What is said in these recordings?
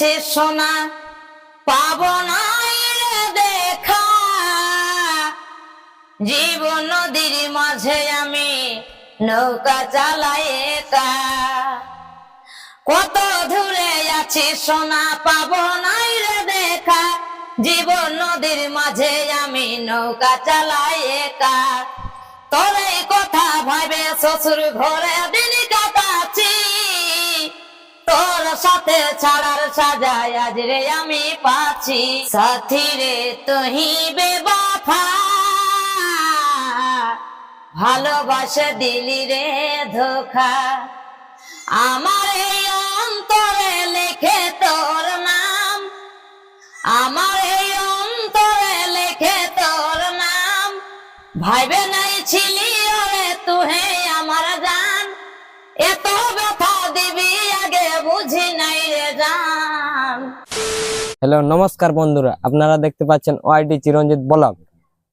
আছে সোনা, পাব দেখা। জীবন নদীর মাঝে আমি নৌকা চালাই কত দূরে আছি সোনা, পাব নাই রে দেখা। জীবন নদীর মাঝে আমি নৌকা চালাই তোর কথা ভাবে শ্বশুর ঘরে দিন তোর সাথে ছাড়ার সাজায় আজ রে আমি পাচ্ছি। সাথী রে তুহি বেবাফা ভালোবাসে দিলি রে ধোখা। আমার এই অন্তরে লেখে তোর নাম। আমার এই অন্তরে লেখে তোর নাম। ভাইবে নাই ছিলি ওরে তুহে এত ব্যথা দিবি আগে বুঝি নাই রে জান। হ্যালো নমস্কার বন্ধুরা আপনারা দেখতে পাচ্ছেন ওআইটি চিরঞ্জিত ব্লগ।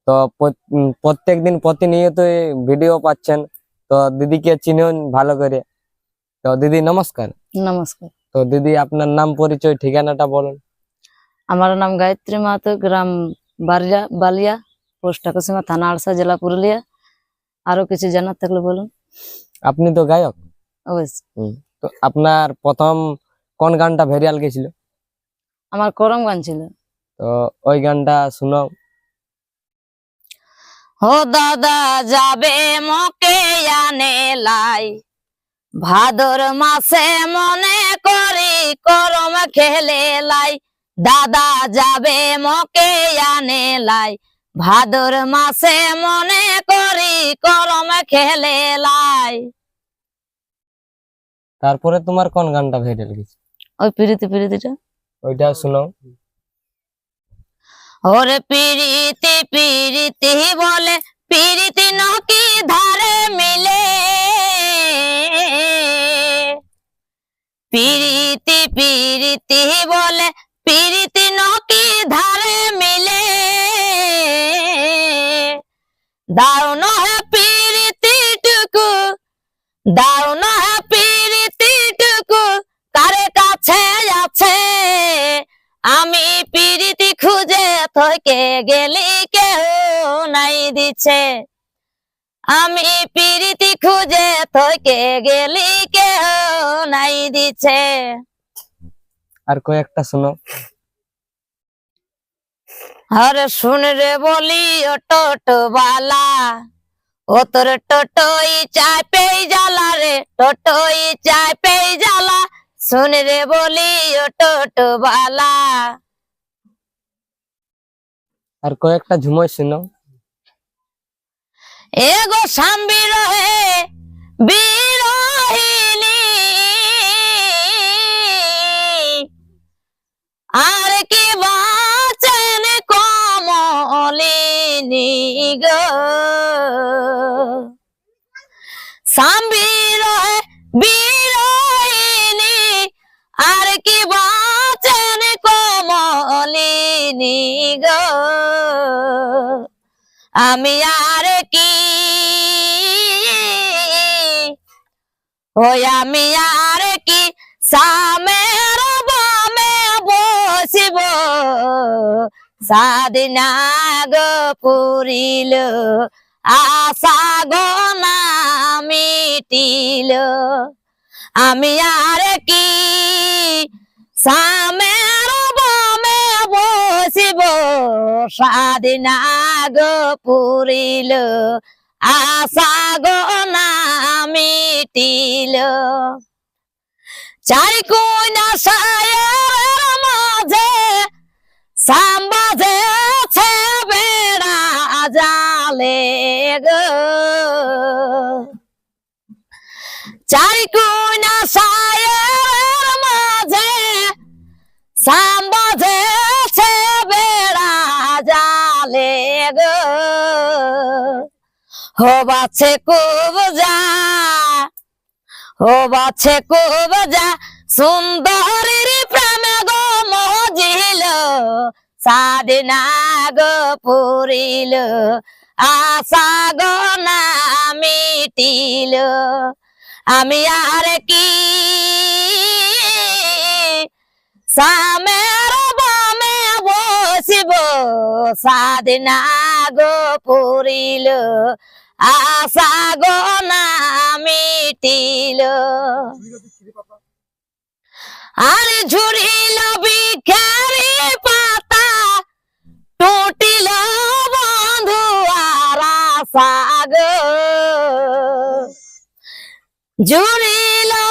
তো প্রত্যেক দিন প্রতিনিয়ত ভিডিও পাচ্ছেন। তো দিদিকে চিনুন ভালো করে। তো দিদি নমস্কার। নমস্কার। তো দিদি আপনার নাম পরিচয় ঠিকানাটা বলুন। আমার নাম গায়ত্রী মাহাতো গ্রাম বালিয়া বালিয়া পোস্ট থানা আড়সা জেলা পুরুলিয়া। আরও কিছু জানার থাকলে বলুন। আপনি তো গায়ক। তো আপনার প্রথম কোন গানটা ভেরিয়াল গেছিল? আমার করম গান ছিল। তো ওই গানটা শুনো। ও দাদা যাবে মকে আনে লাই। ভাদর মাসে মনে করি করম খেলে লাই। দাদা যাবে মকে আনে লাই। ভাদর মাসে মনে করি করম খেলে লাই। তারপরে তোমার কোন গানটা ভেরিয়াল গেছে? ওই পিড়িতি পিড়িতিটা ওইটা শুনো। ওরে পিরিতি পিরিতি বলে পিরিতি নকি ধারে মিলে? পিরিতি পিরিতি বলে পিরিতি নকি ধারে মিলে? দারুণ হে পিরিতি টুকু দারুণ হে থকে গেলি কেউ নাই দিছে। আমি পিরিতি খুঁজে থকে গেলি কেউ নাই দিছে। আর কয়েকটা শুনো। আরে শুন রে বলি ও টোটোবালা ও তোর টোটোই চায় পেই জ্বালা রে টোটোই চায় পেই জ্বালা। শুন রে বলি ও টোটোবালা আর কয়েকটা ঝুমই শুনো এগো সাম্বি রহে বিরহিনী আর কি বাচেন কমলিনী গো। সাম্বি রহে বিরহিনী আর কি বাচেন কমলিনী গো। আমি আর কি? ওই আমি আর কি? সামের বামে বসিব। সাদিনা গো পুরিল, আশা গো মিটিল আমি আর কি? সামের স্বাধীনা গো পুরিল আশা গো না মিটিল চারি কোনা সায়ের মাঝে সাম্বাজে বেড়া জালে গো। চারি কোনা সায়ের মাঝে সাম্বাজে হবাছে যা হবাছে যা সুন্দরীর প্রেমে গো মজিল সাদিনা গো পুরিল, আশা গো না মিটিল আমি আর কি? সামের বামে বসিব সাদিনা গো পুরিল আশা গো না মিটিল। আর ঝুরিল বিখারি পাতা, টুটিল বন্ধু আর আশা গো।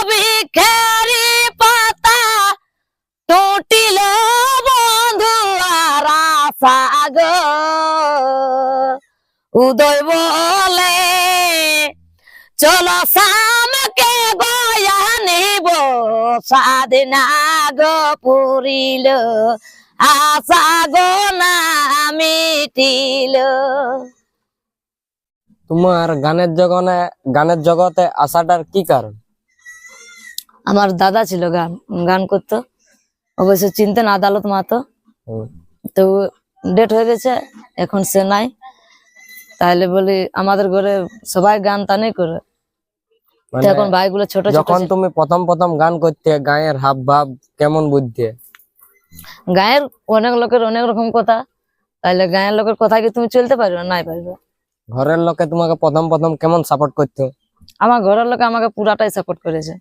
বিখারি পাতা, টুটিল বন্ধু আর আশা উদয় বলে চলো সামকে গয়া নিব সাধনা গো পুরিল আশা গো না মিটিল তোমার গানের জগনে গানের জগতে আসাটার কি কারণ? আমার দাদা ছিল গান গান করতো। অবশ্য চিনতেন আদালত মাতো। তো ডেট হয়ে গেছে এখন সে নাই। তাহলে বলি আমাদের ঘরে সবাই গান টানেই করে। মানে এখন ভাইগুলো ছোট ছোট যখন তুমি প্রথম প্রথম গান করতে গায়ের হাব ভাব কেমন বুঝতে? গায়ের অনেক লোকের অনেক রকম কথা। তাহলে গায়ের লোকের কথা কি তুমি চলতে পারবে নাই পারবে? ঘরের লোকে তোমাকে প্রথম প্রথম কেমন সাপোর্ট করতো? আমার ঘরের লোকে আমাকে পুরাটাই সাপোর্ট করেছে।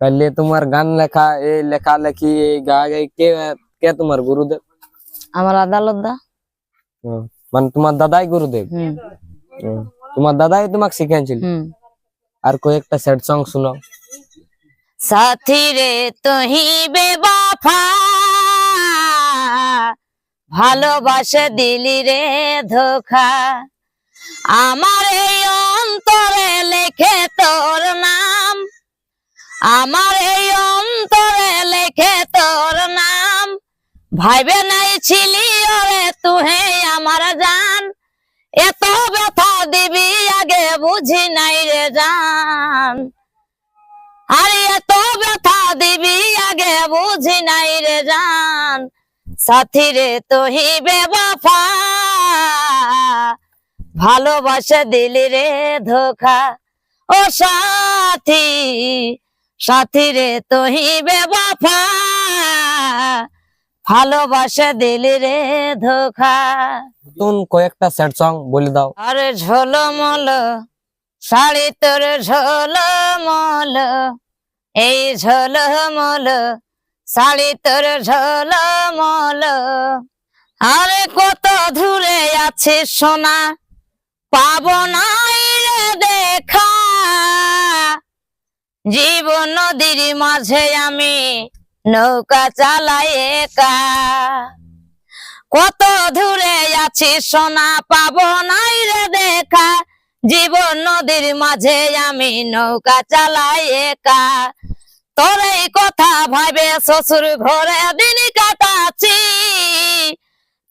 তাহলে তোমার গান লেখা এই লেখা লেখি এই গা গাই কে কে তোমার গুরুদেব? আমার আদালত দা হুম। মানে তোমার দাদাই গুরুদেব। তোমার দাদাই তোমাকে শিখিয়েছিল হুম। আর কয়েকটা স্যাড সং শুনো। সাথী রে তুহি বেবাফা ভালোবাসে দিলি রে ধোখা। আমার এই অন্তরে লেখে তোর নাম। আমার এই অন্তরে লেখে তোর নাম। ভাইবে নাই ছিলি ওরে তুহে আমার জান। এত ব্যথা দিবি আগে বুঝি নাই রে জান। আরে এত ব্যথা দিবি আগে বুঝি নাই রে জান। সাথী রে তোহি বেবাফা ভালোবাসে দিলি রে ধোখা ও সাথী সাথী রে তোহি বেবাফা ভালোবাসে দিলি রে ধোখা। নতুন কয়েকটা স্যাড সং বলে দাও। আরে ঝোলমল শাড়ি তোর ঝোলমল এই ঝোলমল শাড়ি তোর ঝোলমল। আরে কত দূরে আছে সোনা পাবো নাই দেখা। জীবন নদীর মাঝে আমি নৌকা চালাই একা। কত দূরে আছি সোনা পাবো নাই রে দেখা। জীবন নদীর মাঝে আমি নৌকা চালাই একা। তোর এই কথা ভাবে শ্বশুর ঘরে দিন কাটাচ্ছি।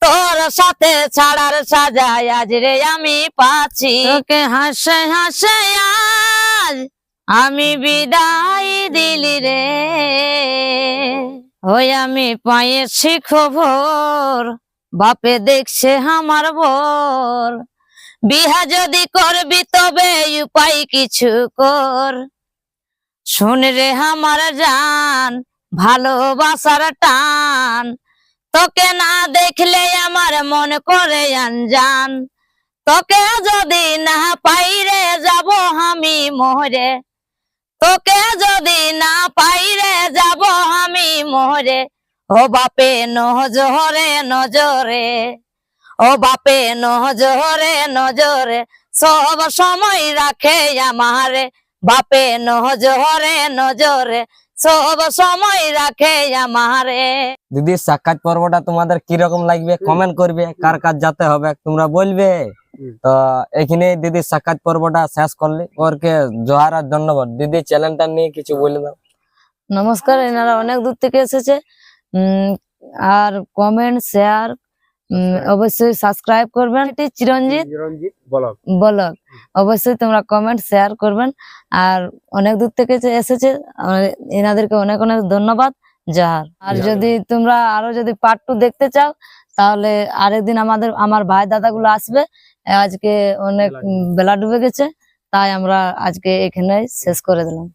তোর সাথে ছাড়ার সাজায় আজ রে আমি পাচ্ছি। হাসে হাসে আজ আমি বিদায় দিলি রে। ওই আমি পায়েছি খবর, বাপে দেখছে আমার বর। বিহা যদি করবি তবে উপায় কিছু কর। শুন রে আমার জান, ভালোবাসার টান। তোকে না দেখলে আমার মন করে আনজান। তোকে যদি না পাই রে যাব আমি মোহরে তোকে যদি না পাই রে যাব আমি মোহরে ও বাপে নজরে নজরে ও বাপে নজরে নজরে সব সময় রাখে আমারে বাপে নজরে নজরে সব সময় রাখে আমারে। দিদির সাক্ষাৎ পর্বটা তোমাদের কীরকম লাগবে? কমেন্ট করবে কার কাজ যেতে হবে তোমরা বলবে। তো এখানে দিদির সাক্ষাৎ পর্বটা শেষ করলি। ওরকে জোহার আর ধন্যবাদ। দিদি চ্যানেলটা নিয়ে কিছু বলে দাও। নমস্কার এনারা অনেক দূর থেকে এসেছে। উম, আর কমেন্ট শেয়ার অবশ্যই সাবস্ক্রাইব করবেন। এটি চিরঞ্জিত বলক। অবশ্যই তোমরা কমেন্ট শেয়ার করবেন। আর অনেক দূর থেকে যে এসেছে। এনাদেরকে অনেক অনেক ধন্যবাদ। জাহার। আর যদি তোমরা আরও যদি পার্ট টু দেখতে চাও তাহলে আরেকদিন আমাদের আমার ভাই দাদাগুলো আসবে। আজকে অনেক বেলা ডুবে গেছে তাই আমরা আজকে এখানে শেষ করে দিলাম।